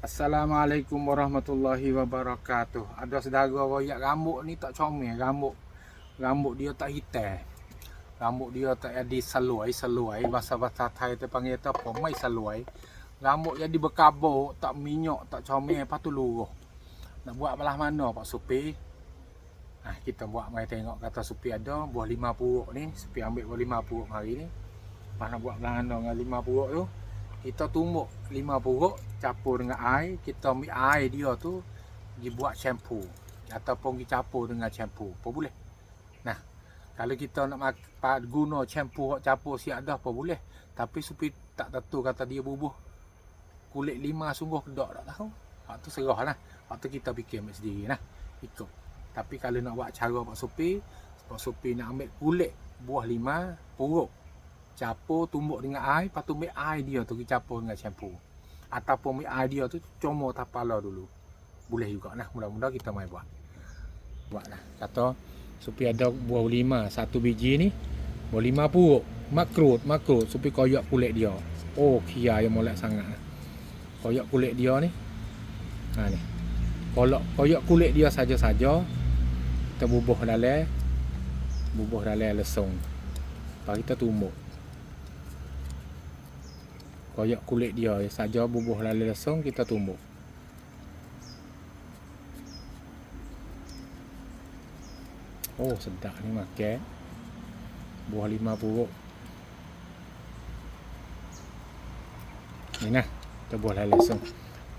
Assalamualaikum warahmatullahi wabarakatuh. Ada saudara royak rambut ni tak comel, rambut rambut dia tak hitam. Rambut dia tak jadi seluai, seluai. Bahasa-bahasa Thai tu panggil tu apa? Mai seluai. Rambut jadi berkabut, tak minyak, tak comel, lepas tu luruh. Nak buat belah mana Pak Supi? Nah, kita buat mai tengok kata Supi ada buah lima puruk ni. Supi ambil buah lima puruk hari ni. Mana buat belah mana dengan lima puruk tu? Kita tumbuk lima puruk campur dengan air. Kita ambil air dia tu pergi buat shampoo. Ataupun pergi campur dengan shampoo. Apa boleh? Nah kalau kita nak mak- guna shampoo hok campur siap dah apa boleh? Tapi supaya tak tentu kata dia bubuh. Kulit lima sungguh kedak tak tahu. Waktu serah lah waktu kita fikir ambil sendiri nah ikut. Tapi kalau nak buat cara Pak Supi Pak Supi nak ambil kulit buah lima puruk capur tumbuk dengan air lepas tu ambil air dia tu capur dengan shampoo. Ataupun ambil air dia tu comor tapala dulu. Boleh juga nah mudah-mudahan kita mai buat. Buat lah kata supaya ada buah lima satu biji ni buah lima puruk. Makrut makrut supaya koyak kulit dia. Oh kia yang molek sangat. Lah. koyak kulit dia ni. Ha ni. Kalau koyak kulit dia saja-saja kita bubuh dalam bubuh dalam lesung. Lepas kita tumbuk koyak kulit dia. Saja bubuh lalu lesung kita tumbuk. Oh sedap ni makan. Buah lima puruk. Ni nah kita buah lalu lesung.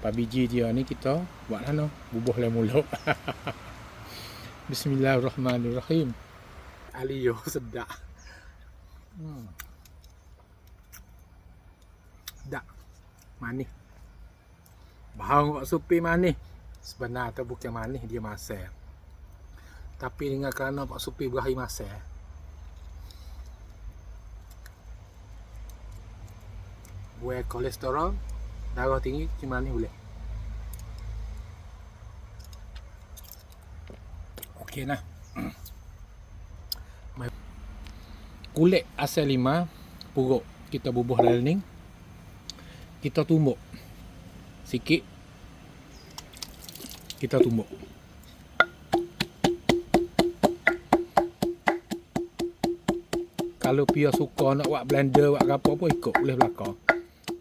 Lepas biji dia ni kita buat lah no bubuh dalam mulut. Bismillahirrahmanirrahim. Aliyo sedap. Hmm. Manis. Bahang Pak Supi manis. Sebenar tu bukan manis, dia masam. Tapi dengan kerana Pak Supi berakhir masam. Buat kolesterol, darah tinggi, cuma manis boleh. Okey nah. Kulit asal lima, puruk kita bubuh dalam ni kita tumbuk. Sikit. Kita tumbuk. Kalau pia suka nak buat blender buat apa pun ikut. Boleh belakang.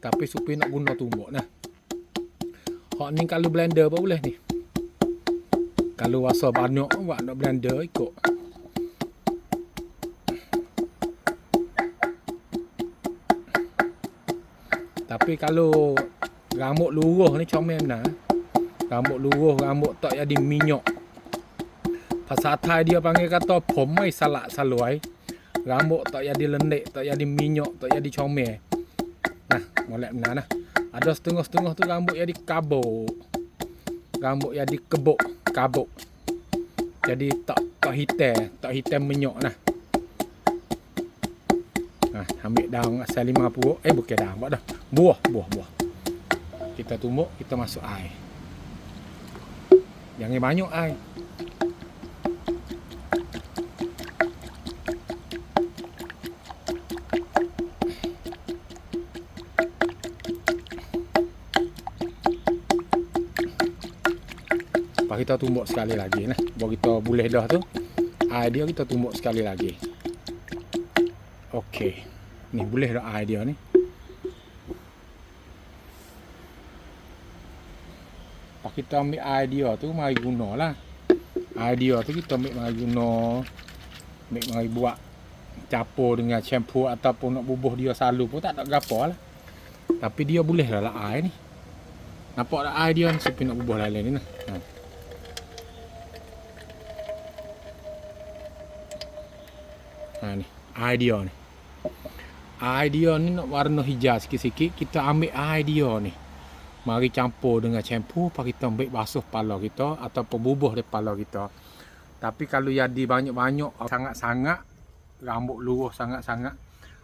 Tapi supaya nak guna tumbuk nah. Hak ni kalau blender apa boleh ni? Kalau rasa banyak buat nak blender ikut Tapi kalau rambut luruh ni comel nah. Rambut luruh, rambut tak jadi minyak. Pasal Thai dia panggil kata pomai salak saluai. Rambut tak jadi lendek, tak jadi minyak, tak jadi comel. Nah, molek benar nah. Ada setengah-setengah tu rambut jadi kabuk. Rambut jadi kebuk, kabuk. Jadi tak tak hitam, tak hitam minyak nah. Ha, ambil daun asal lima puruk. Eh bukan daun, buat dah. Buah, buah, buah. Kita tumbuk, kita masuk air. Jangan banyak air. Lepas kita tumbuk sekali lagi nah. Baru kita boleh dah tu. Air dia kita tumbuk sekali lagi. Okey. Ni boleh dah air dia ni. Kita ambil air dia tu mari gunalah. Air dia tu kita ambil mari guna. Ambil mari buat campur dengan shampoo ataupun nak bubuh dia selalu pun tak ada gapo lah. Tapi dia boleh dah lah air ni. Nampak tak air dia ni supaya nak bubuh lain ni nah. Ha. Ha ni, air dia ni. Air dia ni nak warna hijau sikit-sikit, kita ambil air dia ni. Mari campur dengan shampoo, lepas kita ambil basuh kepala kita ataupun bubuh di kepala kita. Tapi kalau jadi banyak-banyak, sangat-sangat, rambut luruh sangat-sangat,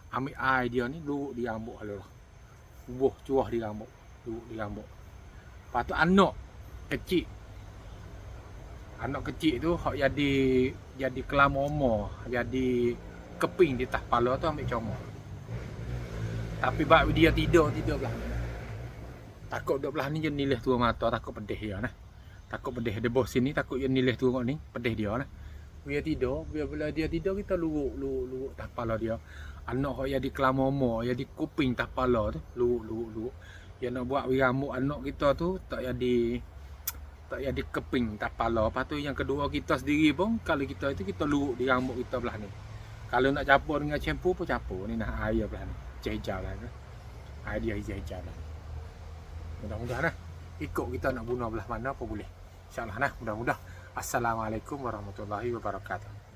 ambil air dia ni, luruk di rambut lalu. Bubuh, curah di rambut. Luruk di rambut. Tu anak kecil. Anak kecil tu, hak jadi jadi kelamomo, jadi keping di atas kepala tu ambil comor. Tapi bab dia tidur tidur belah. Takut duduk belah ni je nilih tua mata takut pedih dia nah. Takut pedih dia bos sini takut dia nilih tua ni pedih dia nah. Biar tidur, biar bila dia tidur kita luruk luruk luruk tapala dia. Anak hok ya di kelamomo, ya di kuping tapala tu, luruk luruk luruk. Ya nak buat rambut anak kita tu tak ya di tak ya di keping tapala. Lepas tu yang kedua kita sendiri pun kalau kita itu kita luruk di rambut kita belah ni. Kalau nak capur dengan shampoo pun capur ni nah air belah ni. Hijau lah. Air dia hijau lah. Mudah-mudahan lah. Ikut kita nak guna belah mana apa boleh. InsyaAllah nah. Mudah-mudah. Assalamualaikum warahmatullahi wabarakatuh.